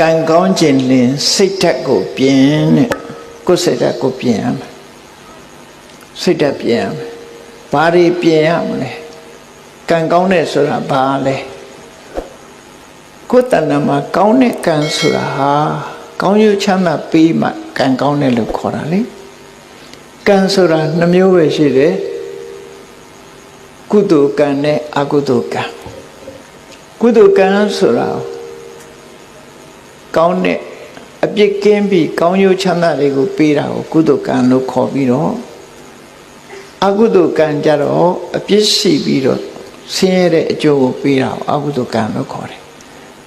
ကံကောင်းခြင်းလင်စိတ်ဓာတ်ကိုပြင်တဲ့ကိုယ်စိတ်ဓာတ်ကိုပြင်ရမယ်စိတ်ဓာတ်ပြင်ရမယ်ဘာတွေပြင်ရမလဲကံကောင်းတဲ့ဆိုတာဘာလဲကိုယ်တဏ္ဍမှာကောင်းတဲ့ကံဆိုတာဟာကောင်းကျိုးချမ်းသာပေးမှကံကောင်းတယ်လို့ခေါ်တာလေကံဆိုတာနှမျိုးပဲရှိတယ်ကုသိုလ်ကံနဲ့အကုသိုလ်ကံကုသိုလ်ကံဆိုတာ ကောင်းတဲ့အပြစ်ကင်းပြီးကောင်းကျိုးချမ်းသာတွေကိုပေးတာကိုကုသိုလ်ကံလို့ခေါ်ပြီးတော့အကုသိုလ်ကံကြတော့အပြစ်ရှိပြီးတော့ဆင်းရဲတဲ့အကျိုးကိုပေးတာကိုအကုသိုလ်ကံလို့ခေါ်တယ်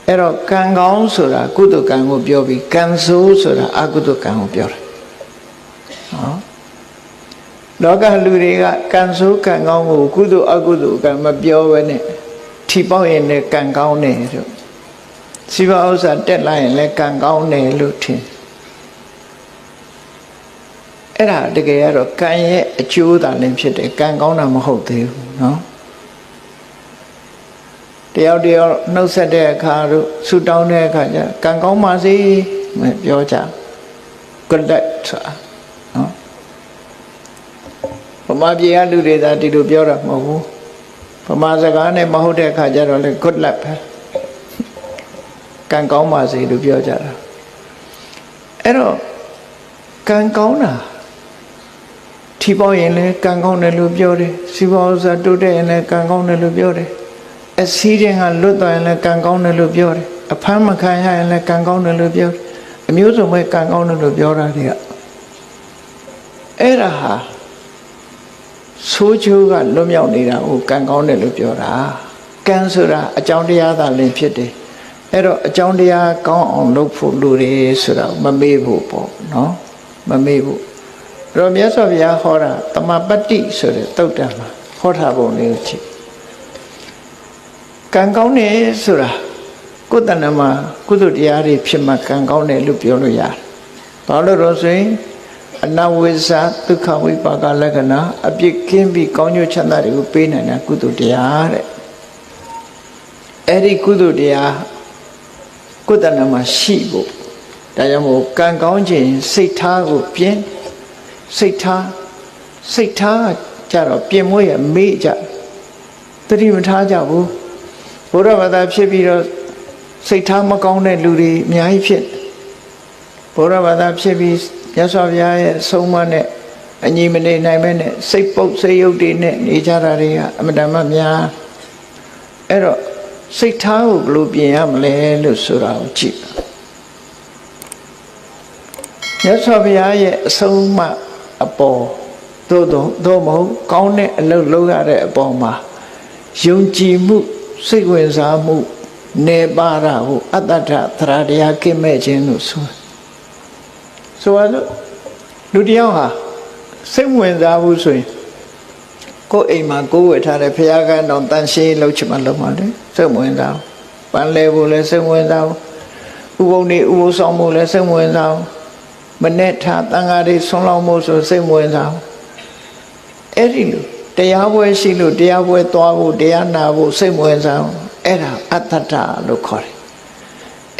အဲ့တော့ကံကောင်းဆိုတာကုသိုလ်ကံကိုပြောပြီးကံဆိုးဆိုတာအကုသိုလ်ကံကိုပြောတယ်နော်လောကလူတွေကကံဆိုးကံကောင်းကိုကုသိုလ်အကုသိုလ်ကံမပြောဘဲနဲ့ထီပေါက်ရင်လည်းကံကောင်းတယ်လို့ စီပါဥစ္စာတက်လာရင်လည်းကံကောင်းတယ်လို့ထင်အဲ့ဒါတကယ်ကတော့ကံရဲ့အကျိုးသာလည်းဖြစ်တယ်ကံကောင်းတာမဟုတ်သေးဘူးเนาะတယောက်တယောက်နှုတ်ဆက်တဲ့အခါတို့ဆူတောင်းတဲ့အခါကျကံကောင်းပါစေမပြောကြ good luck ဆိုတာเนาะဗမာပြည်ကလူတွေသာဒီလိုပြောတာမဟုတ်ဘူးဗမာစကားနဲ့မဟုတ်တဲ့အခါကျတော့လေ good luck ပဲ ကံကောင်းပါစေလို့ပြောကြတာအဲ့တော့ကံကောင်းတာထီပေါရင်လည်းကံကောင်းတယ်လို့ပြောတယ်စီပွားဥစ္စာတိုးတက်ရင်လည်းကံကောင်းတယ်လို့ပြောတယ်အစည်းရင်ကလွတ်သွားရင်လည်းကံကောင်းတယ်လို့ပြောတယ်အဖမ်းမခံရရင်လည်းကံကောင်းတယ်လို့ပြောတယ်အမျိုးစုံပဲကံကောင်းတယ်လို့ပြောတာတွေကအဲ့ဒါဟာဆိုးချိုးကလွတ်မြောက်နေတာကိုကံကောင်းတယ်လို့ပြောတာကံဆိုတာအကြောင်းတရားသာလင်ဖြစ်တယ် အဲ့တော့အကြောင်းတရားကောင်းအောင်လုပ်ဖို့လူတွေဆိုတာမမေ့ဖို့ပေါ့နော်မမေ့ဖို့အဲ့တော့မြတ်စွာဘုရားဟောတာတမပတ္တိဆိုတဲ့တုတ်တံမှာဟောထားပုံလေးကိုကြည့်ကံကောင်းတယ်ဆိုတာကိုယ်တဏ္ဍမှာကုသတရားတွေဖြစ်မှကံကောင်းတယ်လို့ပြောလို့ရတယ်ဘာလို့လို့ဆိုရင်အနဝိဇ္ဇဒုက္ခဝိပါကလက္ခဏာအပြစ်ကင်းပြီးကောင်းကျိုးချမ်းသာတွေကိုပေးနိုင်တဲ့ကုသတရားတဲ့အဲ့ဒီကုသတရား ကိုယ်တဏ္ဍမှာရှိဖို့ဒါကြောင့်မို့ကံကောင်းခြင်းစိတ်ထားကိုပြင်းစိတ်ထားစိတ်ထားကြတော့ပြင်မွေးရမေ့ကြတတိမထားကြဘူးဘုရားဘာသာဖြစ်ပြီးတော့စိတ်ထားမကောင်းတဲ့လူတွေအများကြီးဖြစ်ဘုရားဘာသာဖြစ်ပြီးမြတ်စွာဘုရားရဲ့ဆုံးမနဲ့အညီမနေနိုင်မဲနဲ့စိတ်ပုတ်စိတ်ယုတ်တွေနဲ့နေကြတာတွေကအမတန်မှများအဲ့တော့ စိတ်ထားကိုဘယ်လိုပြင်ရမလဲလို့ဆိုတာကိုကြည့်မြတ်စွာဘုရားရဲ့အဆုံးအမအပေါ်သို့တော့သို့မဟုတ်ကောင်းတဲ့အလုပ်လုပ်ရတဲ့အပေါ်မှာယုံကြည်မှုစိတ်ဝင်စားမှုနေပါရဟုအတ္တထသရတရားကိမဲ့ခြင်းလို့ဆိုဆိုရလို့လူတယောက်ဟာစိတ်ဝင်စားဘူးဆိုရင် ကိုယ်အိမ်မှာကိုယ်ဝယ်ထားတဲ့ဖျားကန်းတော်တန်ရှင်းလုပ်ချင်မှလုပ်မှလေစိတ်ဝင်စားပန်းလဲဖို့လည်းစိတ်ဝင်စားဥပုံနေဥပုံဆောင်ဖို့လည်းစိတ်ဝင်စားမနဲ့ထားတန်ဃာတွေဆွန်လောင်းဖို့ဆိုစိတ်ဝင်စားအဲ့ဒီလိုတရားပွဲရှိလို့တရားပွဲသွားဖို့တရားနာဖို့စိတ်ဝင်စားအဲ့ဒါအတ္တထလို့ခေါ်တယ်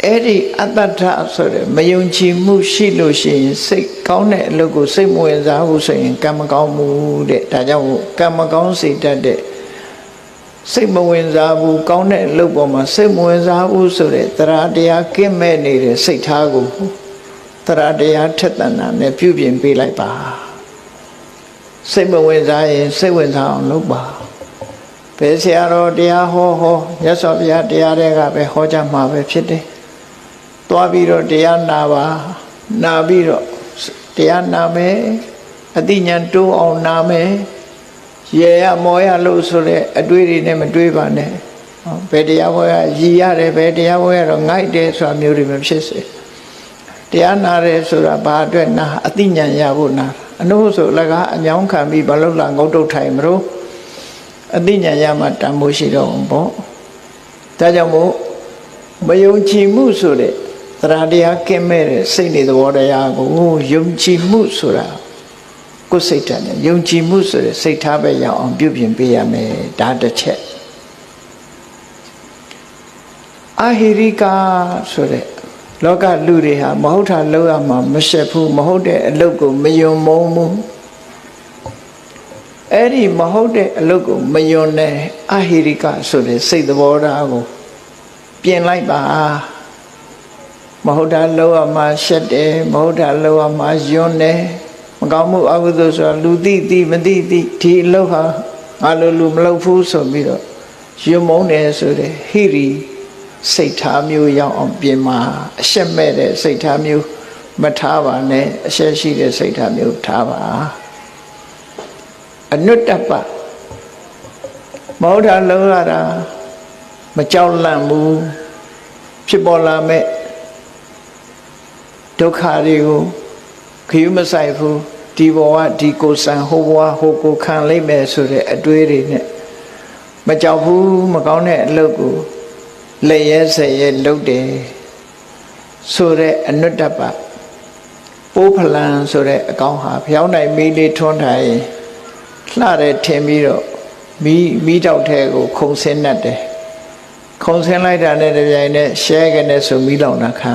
အဲ့ဒီအတ္တထဆိုတဲ့မယုံကြည်မှုရှိလို့ရှိရင်စိတ်ကောင်းတဲ့အလုပ်ကိုစိတ်မဝင်စားဘူးဆိုရင်ကံမကောင်းဘူးတဲ့ဒါကြောင့်ကံမကောင်းစေတတ်တဲ့စိတ်မဝင်စားဘူးကောင်းတဲ့အလုပ်ပေါ်မှာစိတ်မဝင်စားဘူးဆိုတဲ့တရားတရားကင်းမဲ့နေတဲ့စိတ်ထားကိုတရားတရားထက်သန်တာနဲ့ပြုပြင်ပေးလိုက်ပါစိတ်မဝင်စားရင်စိတ်ဝင်စားအောင်လုပ်ပါဘယ်ဆရာတော်တရားဟောဟောမြတ်စွာဘုရားတရားတွေကပဲဟောကြမှာပဲဖြစ်တယ် သွားပြီးတော့တရားနာပါနာပြီးတော့တရားနာမယ်အတိညာတိုးအောင်နာမယ်ရေရမောရလို့ဆိုတဲ့အတွေ့တွေနဲ့မတွေးပါနဲ့ဘယ်တရားဟောရရည်ရတယ်ဘယ်တရားဟောရတော့ငိုက်တယ်ဆိုတာမျိုးတွေမဖြစ်စေတရားနာတယ်ဆိုတာဘာအတွက်နာအတိညာရဖို့နာအနုဆိုလကားအညောင်းခံပြီးဘာလို့လာငုတ်တုတ်ထိုင်မလို့အတိညာရမှတန်ဖို့ရှိတော့ဘောဒါကြောင့်မို့မယုံကြည်မှုဆိုတဲ့ တရားတရားကင်းမဲ့တဲ့စိတ်နေသဘောတရားကိုယုံကြည်မှုဆိုတာကိုယ်စိတ်ဓာတ်နဲ့ယုံကြည်မှုဆိုတဲ့စိတ်ထားပဲရအောင်ပြုပြင်ပေးရမယ်ဒါတစ်ချက်အာဟိရိကာဆိုတဲ့လောကလူတွေဟာမဟုတ်တာလောက်ရမှာမရှက်ဘူးမဟုတ်တဲ့အလုပ်ကိုမယုံမုံဘူးအဲ့ဒီမဟုတ်တဲ့အလုပ်ကိုမယုံတဲ့အဟိရိကဆိုတဲ့စိတ်သဘောထားကိုပြင်လိုက်ပါ မဟုတ်တာလောက်ရမှာရှက်တယ်မဟုတ်တာလောက်ရမှာယွန်းတယ်မကောင်းမှုအကုသိုလ်ဆိုတာလူသိသိမသိသိဒီအလုပ်ဟာငါလိုလူမလုပ်ဘူးဆိုပြီးတော့ယွန်းမုန်းတယ်ဆိုတဲ့ဟိရိစိတ်ထားမျိုးရောက်အောင်ပြင်မှာအရှက်မဲ့တဲ့စိတ်ထားမျိုးမထားပါနဲ့အရှက်ရှိတဲ့စိတ်ထားမျိုးထားပါအနုတ္တပမဟုတ်တာလုံးရတာမကြောက်လန့်ဘူးဖြစ်ပေါ်လာမဲ့ ဒုက္ခတွေကိုခယူးမဆိုင်ဘူးဒီဘဝဒီကိုယ်ဆံဟိုဘဝဟိုကိုခံလိုက်မယ်ဆိုတဲ့အတွေးတွေနဲ့မကြောက်ဘူးမကောင်းတဲ့အလုပ်ကိုလက်ရဲဆဲရဲလုပ်တယ်ဆိုတဲ့အနုတ္တပပိုးဖလန်ဆိုတဲ့အကောင်ဟာဖျောင်းနိုင်မီးလေးထွန်းထိုင်လှတဲ့ထင်ပြီးတော့မီးမီးတောက်ထဲကိုခုံဆင်းတတ်တယ်ခုံဆင်းလိုက်တာနဲ့တပြိုင်နက်ရှဲကနေဆိုမီးလောင်တာခံ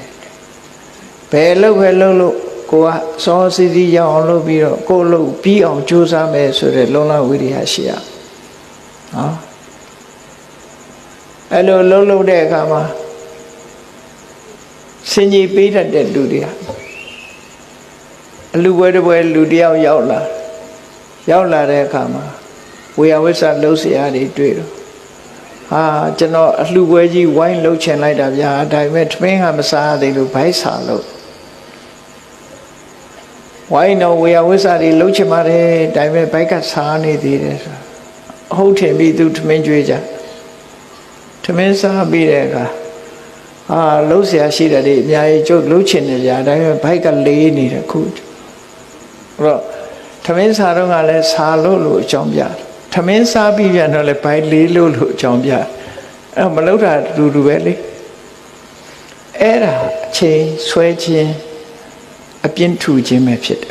ဘယ်လောက်ပဲလှုပ်လို့ကိုကစောစီစီရောက်အောင်လုပ်ပြီးတော့ကိုယ်လုပ်ပြီးအောင်ကြိုးစားမယ်ဆိုတဲ့လုံလဝိရိယရှိရနော်အဲ့လိုလှုပ်လှုပ်တဲ့အခါမှာစင်ကြီးပေးတတ်တဲ့လူတွေဟာအလူပွဲတစ်ပွဲလူတယောက်ရောက်လာရောက်လာတဲ့အခါမှာဝေယဝိဆလှုပ်เสียရတွေတွေ့တော့ဟာကျွန်တော်အလှပွဲကြီးဝိုင်းလှုပ်ချင်လိုက်တာဗျာဒါပေမဲ့ထမင်းကမစားသေးလို့ဘိုက်စာလို့ ဝိုင်းတော့ဝေယဝိဆတွေလှုပ်ချင်ပါတယ်ဒါပေမဲ့ဘိုက်ကစားနေသေးတယ်ဆိုဟုတ်ထင်ပြီးသူထမင်းကြွေးကြထမင်းစားပြီးတဲ့အခါအာလှုပ်เสียရှိတယ်ဒီအများကြီးကျုပ်လှုပ်ချင်တယ်ဗျာဒါပေမဲ့ဘိုက်ကလေးနေတယ်ခုအဲ့တော့ထမင်းစားတော့ကလည်းစားလို့လို့အကြောင်းပြထမင်းစားပြီးပြန်တော့လည်းဘိုက်လေးလို့လို့အကြောင်းပြအဲ့မလှုပ်တာတူတူပဲလေအဲ့ဒါအချိန်ဆွဲခြင်းအပြင်းထူခြင်းပဲဖြစ်တယ် ်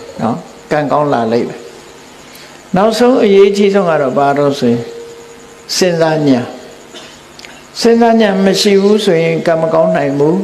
နော်ကံကောင်းလာလိမ့်မယ်နောက်ဆုံးအရေးကြီးဆုံးကတော့ဘာလို့ဆိုရင်စဉ်းစားဉာဏ်စဉ်းစားဉာဏ်မရှိဘူးဆိုရင်ကံမကောင်းနိုင်ဘူး